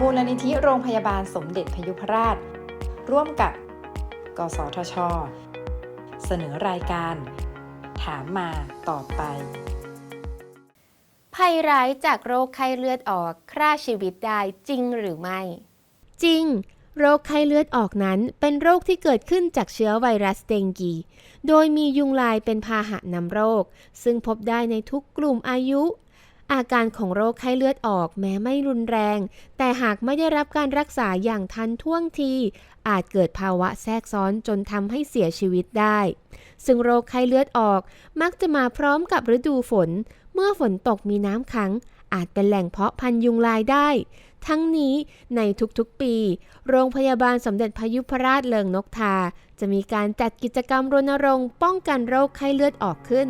มูลนิธิโรงพยาบาลสมเด็จพยุพราช ร่วมกับ กสทช เสนอรายการ ถามมาตอบไป ภัยร้ายจากโรคไข้เลือดออกฆ่าชีวิตได้จริงหรือไม่ จริง โรคไข้เลือดออกนั้นเป็นโรคที่เกิดขึ้นจากเชื้อไวรัสเดงกี โดยมียุงลายเป็นพาหะนำโรค ซึ่งพบได้ในทุกกลุ่มอายุ อาการของโรคไข้เลือดออกแม้ไม่รุนแรง แต่หากไม่ได้รับการรักษาอย่างทันท่วงที อาจเกิดภาวะแทรกซ้อนจนทำให้เสียชีวิตได้ ซึ่งโรคไข้เลือดออกมักจะมาพร้อมกับฤดูฝน เมื่อฝนตกมีน้ำขัง อาจเป็นแหล่งเพาะพันยุงลายได้ ทั้งนี้ในทุกๆปี โรงพยาบาลสมเด็จพยุพราชเลิงนกทา จะมีการจัดกิจกรรมรณรงค์ป้องกันโรคไข้เลือดออกขึ้น